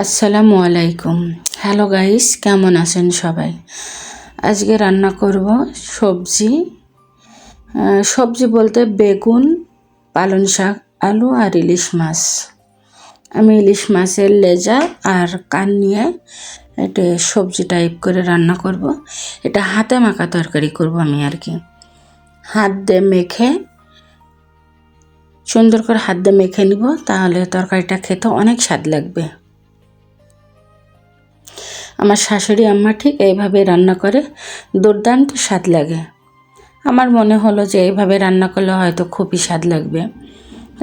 আসসালামু আলাইকুম। Hello guys কেমন আছেন সবাই? আজকে রান্না করব সবজি। সবজি বলতে বেগুন, পালং শাক, আলু আর ইলিশ মাছ। আমি ইলিশ মাছের লেজা আর কান নিয়ে এটা সবজি টাইপ করে রান্না করব। এটা হাতে মাখা তরকারি করব আমি আর কি। হাত দিয়ে মেখে, সুন্দর করে হাত দিয়ে মেখে নিব, তাহলে তরকারিটা খেতে অনেক স্বাদ লাগবে। আমার শাশুড়ি, আম্মা ঠিক এইভাবে রান্না করে, দুর্দান্ত স্বাদ লাগে। আমার মনে হলো যে এইভাবে রান্না করলে হয়তো খুবই স্বাদ লাগবে।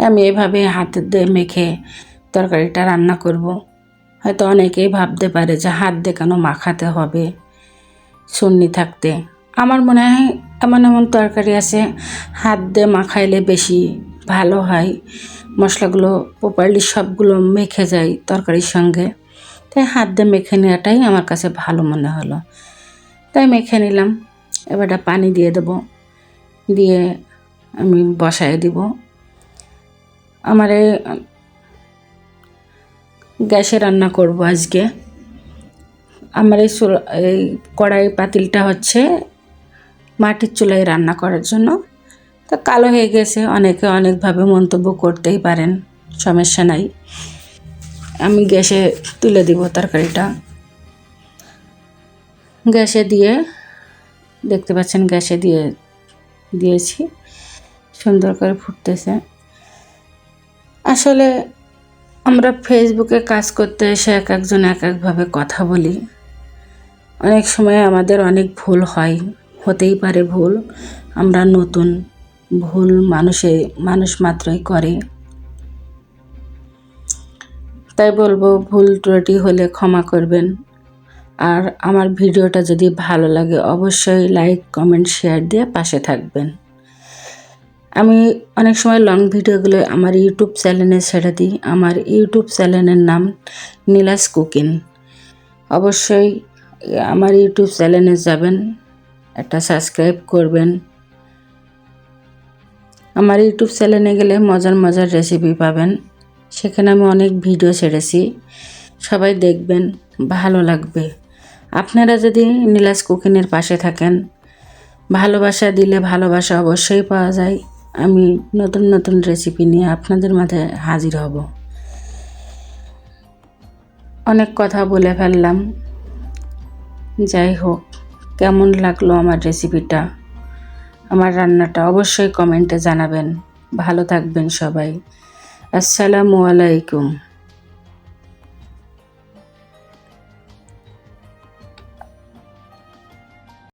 আমি এইভাবে হাত দিয়ে মেখে তরকারিটা রান্না করব। হয়তো অনেকেই ভাবতে পারে যে হাত দিয়ে কেন মাখাতে হবে সুন্নি থাকতে। আমার মনে হয় এমন এমন তরকারি আছে, হাত দিয়ে মাখাইলে বেশি ভালো হয়। মশলাগুলো প্রপারলি সবগুলো মেখে যায় তরকারির সঙ্গে। তাই হাত দিয়ে মেখে নেওয়াটাই আমার কাছে ভালো মনে হলো। তাই মেখে নিলাম। এবারটা পানি দিয়ে দেবো। দিয়ে আমি বসায় দিব। আমার এই গ্যাসে রান্না করব আজকে। আমার এই এই কড়াই পাতিলটা হচ্ছে মাটির চুলায় রান্না করার জন্য। তো কালো হয়ে গেছে। অনেকে অনেকভাবে মন্তব্য করতেই পারেন, সমস্যা নাই। আমি গ্যাসে তুলে দিব তরকারিটা। গ্যাসে দিয়ে, দেখতে পাচ্ছেন গ্যাসে দিয়ে দিয়েছি। সুন্দর করে ফুটতেছে। আসলে আমরা ফেসবুকে কাজ করতে এসে এক একজন এক একভাবে কথা বলি। অনেক সময় আমাদের অনেক ভুল হয়, হতেই পারে ভুল। আমরা নতুন, ভুল মানুষে, মানুষ মাত্রই করে। তাই বলব ভুল ত্রুটি হলে ক্ষমা করবেন। আর আমার ভিডিওটা যদি ভালো লাগে, অবশ্যই লাইক কমেন্ট শেয়ার দিয়ে পাশে থাকবেন। আমি অনেক সময় লং ভিডিওগুলো আমার ইউটিউব চ্যানেলে ছেড়ে দিই। আমার ইউটিউব চ্যানেলের নাম নীলাস কুকিং অবশ্যই আমার ইউটিউব চ্যানেলে যাবেন, একটা সাবস্ক্রাইব করবেন। আমার ইউটিউব চ্যানেলে গেলে মজার মজার রেসিপি পাবেন। সেখানে আমি অনেক ভিডিও ছেড়েছি। সবাই দেখবেন, ভালো লাগবে। আপনারা যদি নীলাস কুকিনের পাশে থাকেন, ভালোবাসা দিলে ভালোবাসা অবশ্যই পাওয়া যায়। আমি নতুন নতুন রেসিপি নিয়ে আপনাদের মাঝে হাজির হব। অনেক কথা বলে ফেললাম। যাই হোক, কেমন লাগল আমার রেসিপিটা আমার রান্নাটা অবশ্যই কমেন্টে জানাবেন। ভালো থাকবেন সবাই। আসসালামু আলাইকুম।